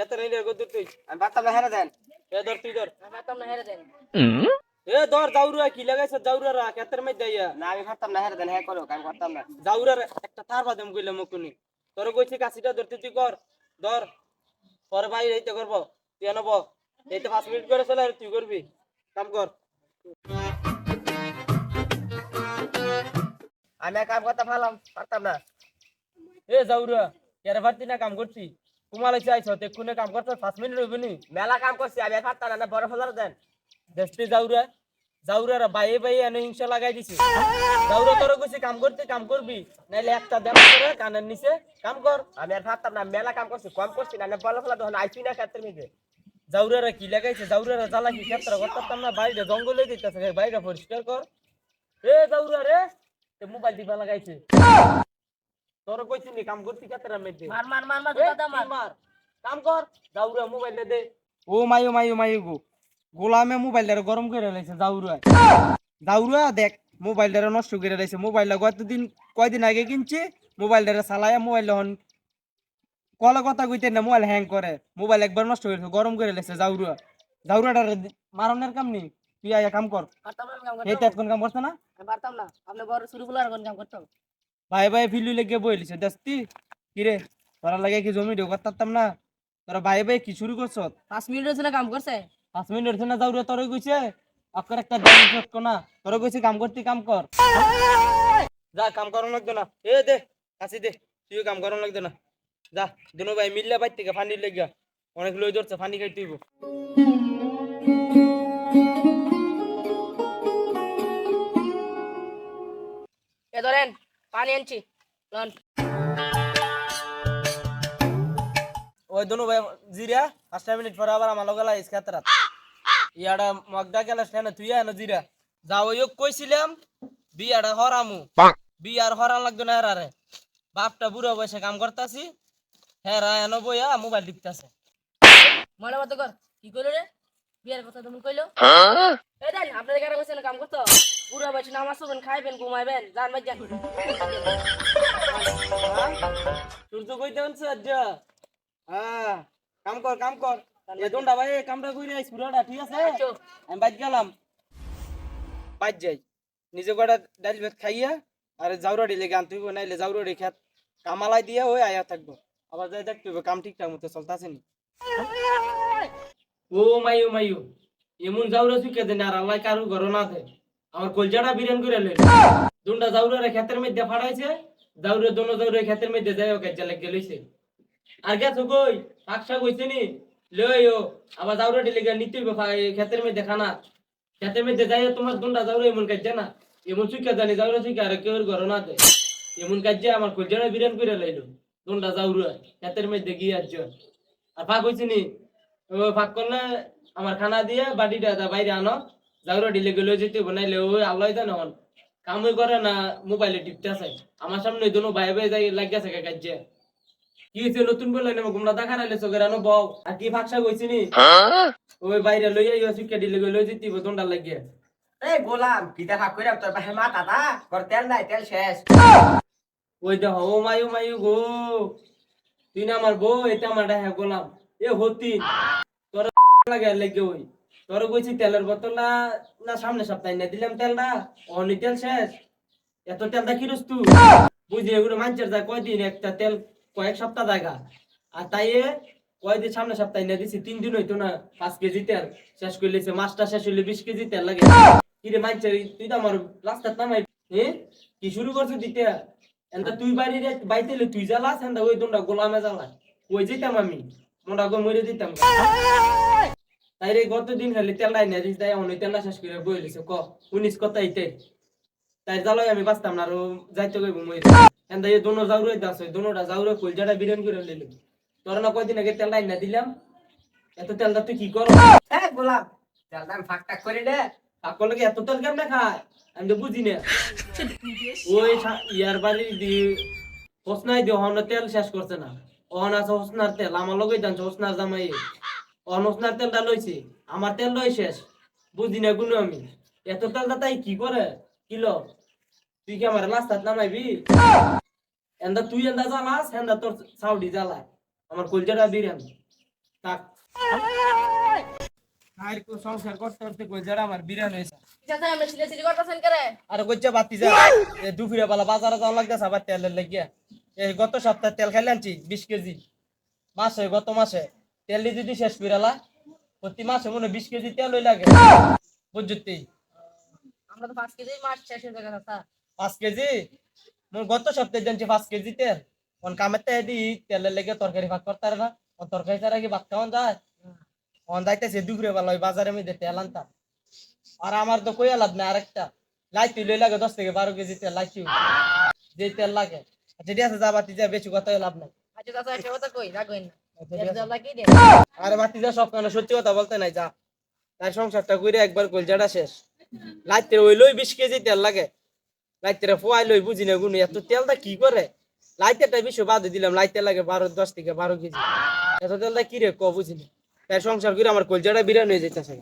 খেতে নাই রে গদুর তুই আমি না হেরে দেন। এ ধর তুই ধর। আমি না হেরে দেন। এ ধর জাউরা কি লাগাইছ? জাউরা রা খেতের মধ্যে আইয়া? না আমি পারতাম না হেরে দেন হ্যাঁ করো আমি করতাম না। জাউরার একটা তার বাদাম কইলাম মকুনি। তোর কইছি কাশিটা ধরতে তুই কর। ধর পরে ভাই এইতে করব তুই আনব। এইতে পাঁচ মিনিট করে চলে আর তুই করবি। কাম কর। আমি কাম করতে পারলাম পারতাম না। এ জাউরা এর ভারতি না কাম করছি কুমালে চাইছ দেখুনে কাম করতে পাঁচ মিনিট হইবে নি মেলা কাম করছি আমি আর পারতাম না বড় ফলার দেন। দেখতে জাউরা জাউরা বাইয়ে বাইয়ে এনে হিংসা লাগাই দিছি। জাউরা তোর কইছি কাম করতে কাম করবি নাইলে একটা দেখ করে কানের নিচে কাম কর আমি আর পারতাম না মেলা কাম করছি কম করছি না বড় ফলা তখন আইসি না ক্ষেত্রের মধ্যে। জাউরারা কি লাগাইছে? জাউরারা জ্বালা কি ক্ষেত্র করতাম না? বাইরে জঙ্গলে দিতেছে বাইরে পরিষ্কার কর। এ, জাউরা রে মোবাইল দিবা লাগাইছে। তোর কইছি নি কাম করতে ক্ষেত্রের মধ্যে মার মার মার মার এ, জুতা মার। মার? কাম কর জাউরা মোবাইল দে। ও মাইও মাইও মাইও গো। গোলামে মোবাইলটা গরম করে লাইছে জাউরা জাউরা দেখ মোবাইলটা নষ্ট করে লাইছে মোবাইলটা কতদিন কয়দিন আগে কিনছি? মোবাইলটা চালায়া মোবাইল হন। কলা কথা কইতে না মোবাইল হ্যাং করে। মোবাইল একবার নষ্ট করে দিছে, গরম করে লাইছে জাউরা জাউরাটা মারনের কাম নেই তুই আয়া কাম কর। এই করতাম। কোন কাম করছ না? আমি পারতাম না আপনি বড় শুরু আর কোন কাম করতাম ভাই ভাই ফিলু লেগে বইলিছে দস্তি কিরে তোরা লাগে কি জমি ঢেউ করতাম না? তোরা ভাই ভাই কি শুরু করছ? পাঁচ মিনিট হয়েছে না কাম করছে? পাঁচ মিনিট হচ্ছে না যাও রে তোরে কইছে। আক্কর একটা দাম সত্য না। তোরে কইছে কাম করতে কাম কর। যা কাম করন লাগতো না। এ দে কাছি দে তুই কাম করন লাগতো না। যা দুনো ভাই মিললে বাইর থেকে ফানি লেগা অনেক লই ধরছে ফানি খাই তুইব এ ধরেন পানি আনছি লন ওই দুনো ভাই জিরা পাঁচটা মিনিট পরে আবার আমার লগে লাইস খাতরাত ইয়াডা মগদা গেল না তুই আনো জিরা যা ওই কইছিলাম বিয়াটা হরামু বিয়ার হরান লাগতো না হেরারে বাপটা বুড়ো বয়সে কাম করতাছি হেরা এনো বইয়া মোবাইল টিপতাছে মনে মতো কর কি কইলো রে বিয়ের কথা তুমি কইলো? এই দেন আপনাদের কারা কইছেন কাম করতো? পুরো বয়সে নামাজ পড়বেন খাইবেন ঘুমাইবেন জান বাজ যান। তো কইতে হচ্ছে আজ হ্যাঁ কাম কর কাম কর। এ দন্ডা ভাই কামটা কইরে আইস পুরাটা ঠিক আছে? আচ্ছা। আমি বাইক গেলাম। বাইক যাই। নিজে কটা ডাল ভাত খাইয়া আর জাউরাডি লেগে আনতে হইব নাইলে জাউরাডি খেত। কামালাই দিয়ে ওই আয়া থাকব। আবার যাই দেখতে হইব কাম ঠিকঠাক মতো চলতেছে নি। ও মাইও মাইও এমন জাউরা চুকে দেন আর আল্লাহ কারু ঘর না দে আমার কলজাটা বিরান করে লে দুন্ডা জাউরা ক্ষেতের মধ্যে ফাড়াইছে, জাউরে দোনো জাউরে খেতের মধ্যে যায় ওকে চালে গেলইছে আর গেছো কই? শাকসা কইছে নি? লইও আবার জাউরা দিলে গিয়ে নিতে ক্ষেতের মধ্যে খানা। খেতের মধ্যে যাই তোমার দুন্ডা জাউরে এমন কাজে না। এমন চুকে জানি, জাউরা চুকে আর কেউ ঘর না দে এমন কাজে আমার কলজাটা বিরান করে লাইলো দুন্ডা জাউরা ক্ষেতের মধ্যে গিয়ে আজ আর ফাঁক হইছে নি? ফাঁক করলে আমার খানা দিয়ে বাড়িটা দা বাইরে আনো। জাউরা দিলে গেলে যেতে বানাইলে ওই আল্লাহ জানো কামই করে না মোবাইলে টিপতে আছে। আমার সামনে দুনো ভাই ভাই যাই লাগিয়েছে কাজে। কি হয়েছে নতুন বললেন গুমরা দেখা নাইলে চোখের আনো বউ। আর কি ফাঁকসা কইছি নি? ওই বাইরে লই আইও শিক্ষা দিলে লই যেতে দন্ডা লাগিয়ে। এই গোলাম কিতা ভাগ কইরাম তোর পাশে মা দাদা ঘর তেল নাই তেল শেষ। ওই দেখ ও মায়ু মায়ু গো। তুই না আমার বউ এটা আমার গোলাম। এ হতি, তোর লাগে লেগে ওই। তোর কইছি তেলের বোতল না না সামনে সপ্তাহে না দিলাম তেলটা অনি তেল শেষ। এত তেলটা কি রস তুই? বুঝি এগুলো মানছের যায় কয়দিন, একটা তেল কয়েক সপ্তাহ জায়গা। আর তাই কয়দিন সামনে সপ্তাহে না দিছি, তিন দিন হইতো না, পাঁচ কেজি তেল। শেষ করে লিছে মাছটা শেষ হইলে বিশ কেজি তেল লাগে। কিরে মানছের তুই তো আমার রাস্তার নামাই হে? কি শুরু করছ দিতে এনটা তুই বাড়ি বাইতে তুই জ্বালাস এনটা ওই দোনটা গোলামে জ্বালা ওই যেতাম আমি? মোটা গো মরে দিতাম। তাই রে গত দিন খালি তেল নাই না দিস তাই অনেক তেলটা শেষ করে বই লিছে ক? উনিশ কথা ইতে তাই জ্বালাই আমি বাঁচতাম না আর ও যাইতে গই মরে এনটা এই দোনো জাউরে দাস ওই দোনোটা জাউরে কলজাটা বিরিয়ানি করে লিলি তোর না কয়দিন আগে তেল নাই না দিলাম? এত তেলটা তুই কি কর? এই গোলাম তেলটা আমি ফাঁক টাক করি দে সকলে কি এত তেল কেমনে খায়? আমি তো বুঝি না। ওই ইয়ার বাড়ি দি হোসনাই দি হন তেল শেষ করছে না। অহন আছে হোসনার তেল আমার লগে জানছে হোসনার জামাই। অহন হোসনার তেলটা লইছে আমার তেল লই শেষ বুঝি না গুনো আমি। এত তেলটা তাই কি করে? কিলো তুই কি আমার লাস্তাত নামাইবি? এন্দা তুই এন্দা জ্বালাস এন্দা তোর সাউডি জ্বালায়। আমার কলজাটা বিরান। থাক। আর কো সংসার করতে করতে কই যারা আমার বিরান হয়েছে। আর কইছে বাতি যা। এ দুপুরে বেলা বাজারে যাওয়া লাগতেছে আবার তেলের লাগিয়া। এই গত সপ্তাহে তেল খাইলে আনছি বিশ কেজি। মাসে গত মাসে। তেল যদি শেষ করালা প্রতি মাসে মনে হয় বিশ কেজি তেল ওই লাগে বুঝতে? আমরা তো পাঁচ কেজি মাছ শেষ হয়ে গেছে পাঁচ কেজি? মোর গত সপ্তাহে জানছি পাঁচ কেজি তেল। কামের দি তেলের লেগে তরকারি ভাগ করতে না। অন তরকারি ছাড়া কি ভাত খাওয়ান যায়? অন যাইতেছে দুপুরে বেলা ওই বাজারে মধ্যে তেল আনতাম। আর আমার তো কই লাভ না আরেকটা। লাইতি লই লাগে দশ থেকে বারো কেজি তেল লাইতি যে তেল লাগে। যেটি আছে যা বাতি যা বেশি কথা লাভ নাই। আচ্ছা চাচা একটা কথা কই? রাখবেন আরে বাতি যা সব কেন সত্যি কথা বলতে নাই যা। তাই সংসারটা একবার কলজাটা শেষ। লাইতে ওই লই বিশ কেজি তেল লাগে। লাইতে ফোয়াই লই বুঝি না গুনি এত তেলটা কি করে? লাইতেটা বিশ বাদ দিলাম লাইতে লাগে বারো দশ থেকে বারো কেজি। এত তেলটা কি রে ক বুঝি না। তাই সংসার করে আমার কলজাটা বিরান হয়ে যেতেছে